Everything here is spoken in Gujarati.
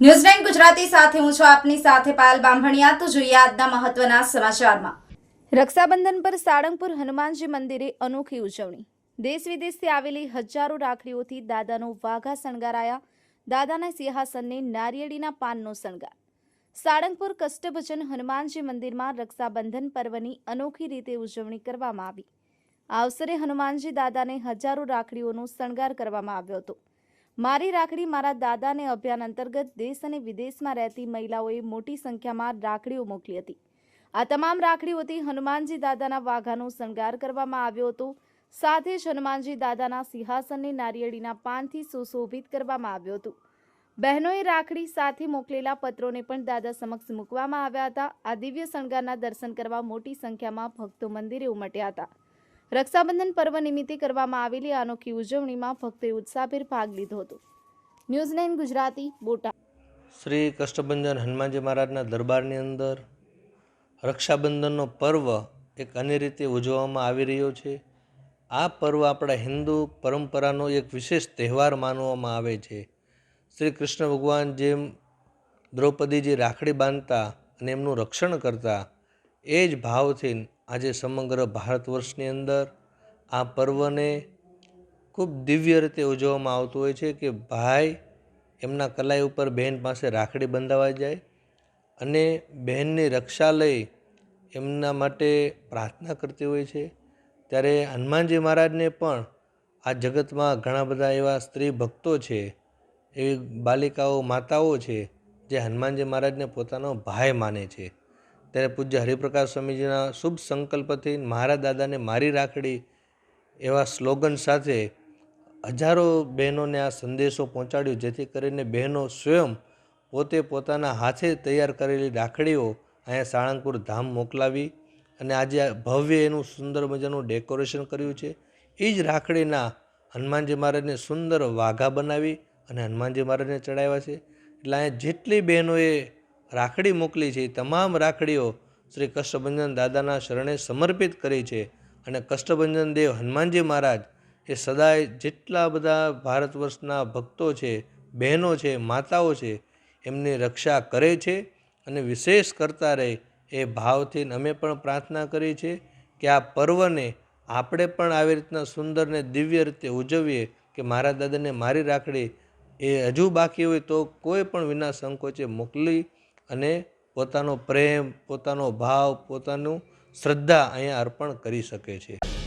ન્યૂઝ ગુજરાતી સાથે હું છું આપની સાથે પાયલ બામભણિયા તો જોઈએ આજના મહત્વના સમાચારમાં. રક્ષાબંધન પર સાળંગપુર હનુમાનજી મંદિરે અનોખી ઉજવણી. દેશ વિદેશથી આવેલી હજારો રાખડીઓથી દાદાનો વાઘા શણગારાયા. દાદાના સિંહાસનને નારિયેળીના પાનનો શણગાર. સાળંગપુર કષ્ટભજન હનુમાનજી મંદિરમાં રક્ષાબંધન પર્વની અનોખી રીતે ઉજવણી કરવામાં આવી. આ અવસરે હનુમાનજી દાદાને હજારો રાખડીઓનો શણગાર કરવામાં આવ્યો હતો. મારી રાખડી મારા દાદાને અભિયાન અંતર્ગત દેશ અને વિદેશમાં રહેતી મહિલાઓએ મોટી સંખ્યામાં રાખડીઓ મોકલી હતી. આ તમામ રાખડીઓથી હનુમાનજી દાદાના વાઘાનો શણગાર કરવામાં આવ્યો હતો. સાથે જ હનુમાનજી દાદાના સિંહાસનને નારિયેળીના પાનથી સુશોભિત કરવામાં આવ્યું હતું. બહેનોએ રાખડી સાથે મોકલેલા પત્રોને પણ દાદા સમક્ષ મૂકવામાં આવ્યા હતા. આ દિવ્ય શણગારના દર્શન કરવા મોટી સંખ્યામાં ભક્તો મંદિરે ઉમટ્યા હતા. રક્ષાબંધન પર્વ નિમિત્તે કરવામાં આવેલી અનોખી ઉજવણીમાં ભક્તોએ ઉત્સાહભેર ભાગ લીધો હતો. ન્યૂઝ નાઇન ગુજરાતી બોટા શ્રી કષ્ટભંજન હનુમાનજી મહારાજના દરબારની અંદર રક્ષાબંધનનો પર્વ એક અન્ય રીતે ઉજવવામાં આવી રહ્યો છે. આ પર્વ આપણા હિન્દુ પરંપરાનો એક વિશેષ તહેવાર માનવામાં આવે છે. શ્રી કૃષ્ણ ભગવાન જેમ દ્રૌપદીજી રાખડી બાંધતા અને એમનું રક્ષણ કરતા એ જ ભાવથી આજે સમગ્ર ભારત વર્ષની અંદર આ પર્વને ખૂબ દિવ્ય રીતે ઉજવવામાં આવતું હોય છે કે ભાઈ એમના કલાઈ ઉપર બહેન પાસે રાખડી બંધાવા જાય અને બહેનની રક્ષા લઈ એમના માટે પ્રાર્થના કરતી હોય છે. ત્યારે હનુમાનજી મહારાજને પણ આ જગતમાં ઘણા બધા એવા સ્ત્રી ભક્તો છે, એવી બાલિકાઓ, માતાઓ છે, જે હનુમાનજી મહારાજને પોતાનો ભાઈ માને છે. ત્યારે પૂજ્ય હરિપ્રકાશ સ્વામીજીના શુભ સંકલ્પથી મારા દાદાને મારી રાખડી એવા સ્લોગન સાથે હજારો બહેનોને આ સંદેશો પહોંચાડ્યો, જેથી કરીને બહેનો સ્વયં પોતે પોતાના હાથે તૈયાર કરેલી રાખડીઓ અહીંયા સાળંગપુર ધામ મોકલાવી અને આજે ભવ્ય એનું સુંદર મજાનું ડેકોરેશન કર્યું છે. એ જ રાખડીના હનુમાનજી મહારાજને સુંદર વાઘા બનાવી અને હનુમાનજી મહારાજને ચડાવ્યા છે. એટલે અહીંયા જેટલી બહેનોએ રાખડી મોકલી છે. તમામ રાખડીઓ શ્રી કષ્ટભંજન દાદાના શરણે સમર્પિત કરી છે અને કષ્ટભંજન દેવ હનુમાનજી મહારાજ એ સદાય જેટલા બધા ભારત વર્ષના ભક્તો છે, બહેનો છે, માતાઓ છે, એમની રક્ષા કરે છે અને વિશેષ કરતા રહે એ ભાવથી અમે પણ પ્રાર્થના કરી છે કે આ પર્વને આપણે પણ આવી રીતના સુંદર ને દિવ્ય રીતે ઉજવીએ કે મારા દાદાને મારી રાખડી એ હજુ બાકી હોય તો કોઈ પણ વિના સંકોચે મોકલી અને પોતાનો પ્રેમ પોતાનો ભાવ પોતાનું શ્રદ્ધા અહીંયા અર્પણ કરી શકે છે.